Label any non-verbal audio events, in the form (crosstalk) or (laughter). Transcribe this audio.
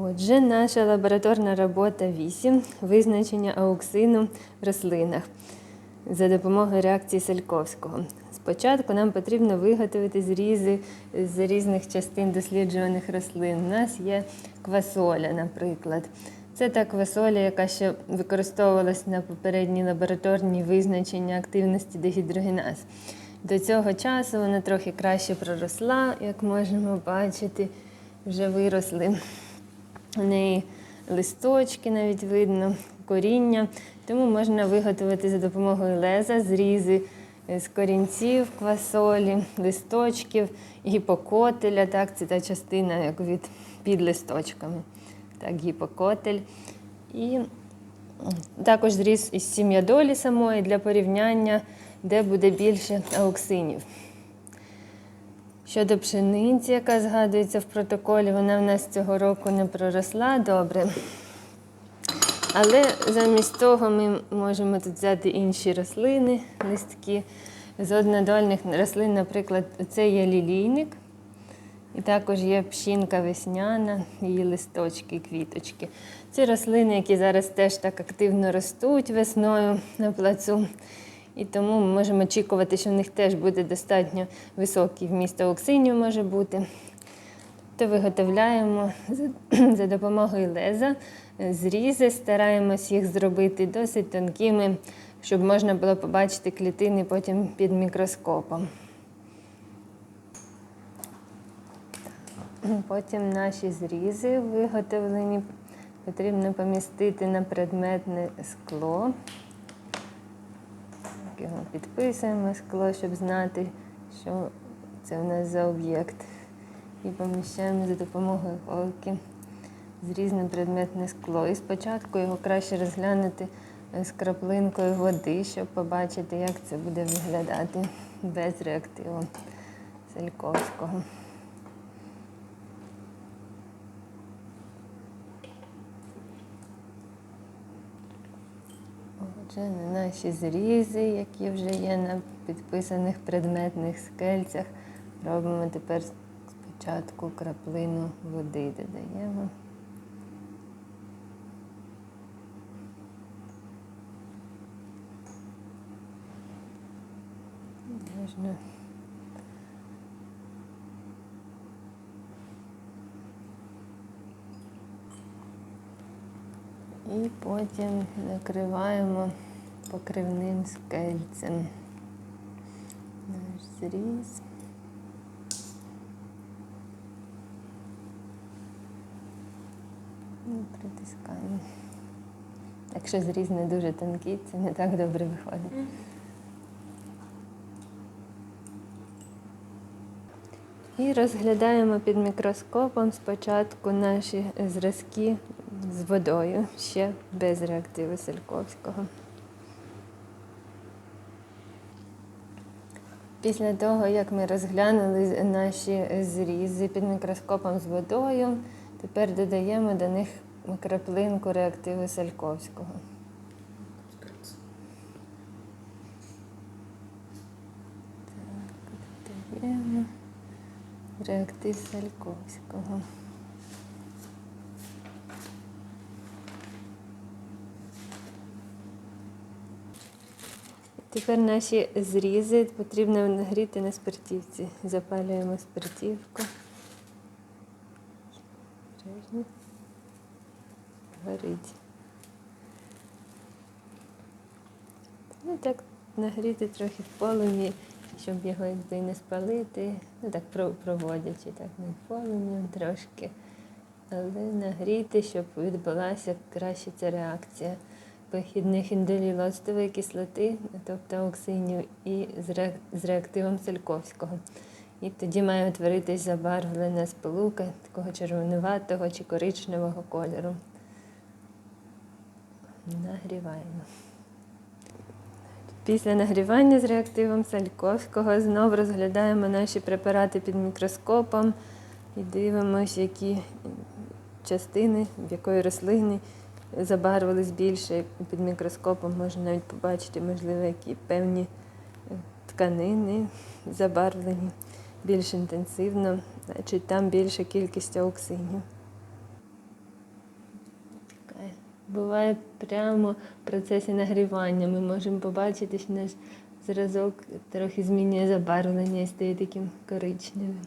Отже, наша лабораторна робота 8 визначення ауксину в рослинах за допомогою реакції Сальковського. Спочатку нам потрібно виготовити зрізи з різних частин досліджуваних рослин. У нас є квасоля, наприклад. Це та квасоля, яка ще використовувалась на попередній лабораторній визначення активності дегідрогеназ. До цього часу вона трохи краще проросла, як можемо бачити, вже виросли. У неї листочки навіть видно, коріння. Тому можна виготовити за допомогою леза зрізи з корінців, квасолі, листочків, гіпокотеля. Так, це та частина як від під листочками. Так, гіпокотель. І також зріз із сім'ядолі самої для порівняння, де буде більше ауксинів. Щодо пшениці, яка згадується в протоколі, вона в нас цього року не проросла добре. Але замість того ми можемо тут взяти інші рослини, листки. З однодольних рослин, наприклад, це є лілійник. І також є пшінка весняна, її листочки, квіточки. Це рослини, які зараз теж так активно ростуть весною на плацу. І тому ми можемо очікувати, що в них теж буде достатньо високий вміст ауксинів може бути. То виготовляємо (clears throat) за, допомогою леза зрізи, стараємось їх зробити досить тонкими, щоб можна було побачити клітини потім під мікроскопом. Потім наші зрізи виготовлені, потрібно помістити на предметне скло. Його підписуємо скло, щоб знати, що це в нас за об'єкт. І поміщаємо за допомогою голки зрізне предметне скло. І спочатку його краще розглянути з краплинкою води, щоб побачити, як це буде виглядати без реактиву Сальковського. Отже, на наші зрізи, які вже є на підписаних предметних скельцях, робимо тепер спочатку краплину води додаємо. Можна І потім накриваємо покривним скельцем. Наш зріз. І притискаємо. Якщо зріз не дуже тонкий, це не так добре виходить. І розглядаємо під мікроскопом спочатку наші зразки з водою, ще без реактиву Сальковського. Після того, як ми розглянули наші зрізи під мікроскопом з водою, тепер додаємо до них краплинку реактиву Сальковського. Так, додаємо реактив Сальковського. Тепер наші зрізи потрібно нагріти на спиртівці. Запалюємо спиртівку. Горить. Ну так нагріти трохи в полум'ї, щоб його якби не спалити. Ну так проводячи так над полум'ям трошки. Але нагріти, щоб відбулася краще ця реакція похідних індолілоцтової кислоти, тобто оксинів, і з реактивом Сальковського. І тоді має утворитись забарвлена сполука такого червонуватого чи коричневого кольору. Нагріваємо. Після нагрівання з реактивом Сальковського знову розглядаємо наші препарати під мікроскопом і дивимося, які частини, в якої рослини забарвились більше. Під мікроскопом можна навіть побачити, можливо, які певні е, тканини забарвлені більш інтенсивно, значить там більша кількість ауксинів. буває прямо в процесі нагрівання. Ми можемо побачити, що наш зразок трохи змінює забарвлення і стає таким коричневим.